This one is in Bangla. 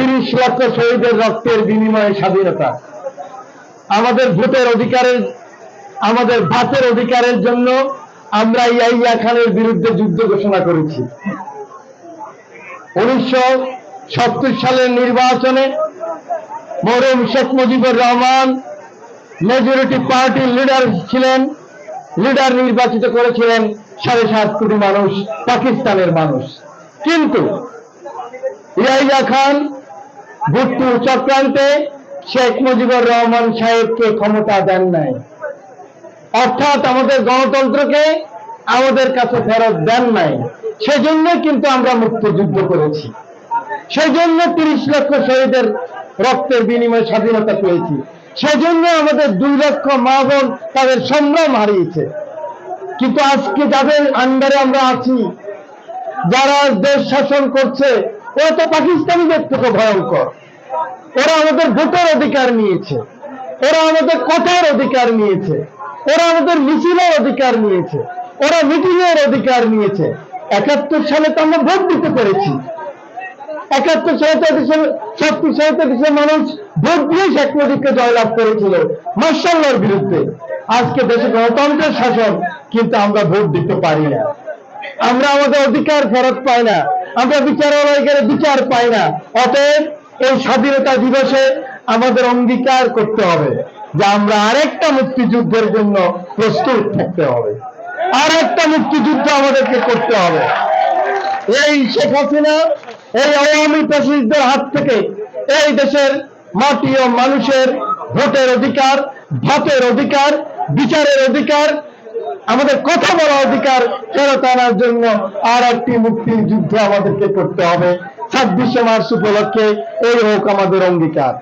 তিরিশ লক্ষ শহীদের রক্তের বিনিময়ে স্বাধীনতা। আমাদের ভোটের অধিকারের, আমাদের ভাতের অধিকারের জন্য আমরা ইয়াইয়া খানের বিরুদ্ধে যুদ্ধ ঘোষণা করেছি। উনিশশো সত্তর সালের নির্বাচনে মরহুম শেখ মুজিবুর রহমান মেজরিটি পার্টির লিডার ছিলেন লিডার নির্বাচিত করেছিলেন সাড়ে সাত কোটি মানুষ, পাকিস্তানের মানুষ। কিন্তু ইয়াইয়া খান ভুট্টু চক্রান্তে শেখ মুজিবুর রহমান সাহেবকে ক্ষমতা দেন নাই। অর্থাৎ আমাদের গণতন্ত্রকে আমাদের কাছে ফেরত দেন নাই। সেজন্য কিন্তু আমরা মুক্তিযুদ্ধ করেছি। সেই জন্য তিরিশ লক্ষ শহীদের রক্তের বিনিময়ে স্বাধীনতা পেয়েছি। সেজন্য আমাদের দুই লক্ষ মা বোন তাদের সম্ভ্রম হারিয়েছে। কিন্তু আজকে যাদের আন্ডারে আমরা আছি, যারা দেশ শাসন করছে ওরা তো পাকিস্তানিদের থেকে ভয়ঙ্কর। ওরা আমাদের ভোটের অধিকার নিয়েছে। ওরা আমাদের কথার অধিকার নিয়েছে। ওরা আমাদের মিছিলের অধিকার নিয়েছে। ওরা মিটিং এর অধিকার নিয়েছে। একাত্তর সালে তো আমরা ভোট দিতে পেরেছি। একাত্তর সালে দেশের ছত্রিশ সালে দেশের মানুষ ভোট দিয়ে শেখ মুজিবকে জয়লাভ করেছিল মার্শাল্লার বিরুদ্ধে। আজকে দেশে গণতন্ত্রের শাসন, কিন্তু আমরা ভোট দিতে পারি না। আমরা আমাদের অধিকার ফেরত পাই না। আমরা বিচারালয়কে বিচার পাই না। অতএব এই স্বাধীনতা দিবসে আমাদের অঙ্গীকার করতে হবে যে আমরা আরেকটা মুক্তিযুদ্ধের জন্য প্রস্তুত থাকতে হবে। আর একটা মুক্তিযুদ্ধ আমাদেরকে করতে হবে। এই শেখ হাসিনা, এই আওয়ামী প্রেসিডেন্টদের হাত থেকে এই দেশের মাটি ও মানুষের ভোটের অধিকার, ভাতের অধিকার, বিচারের অধিকার আমাদের কথা বলার অধিকার ফেরত আনার জন্য আর একটি মুক্তির যুদ্ধ আমাদেরকে করতে হবে। ছাব্বিশে মার্চ উপলক্ষে এই হোক আমাদের অঙ্গীকার।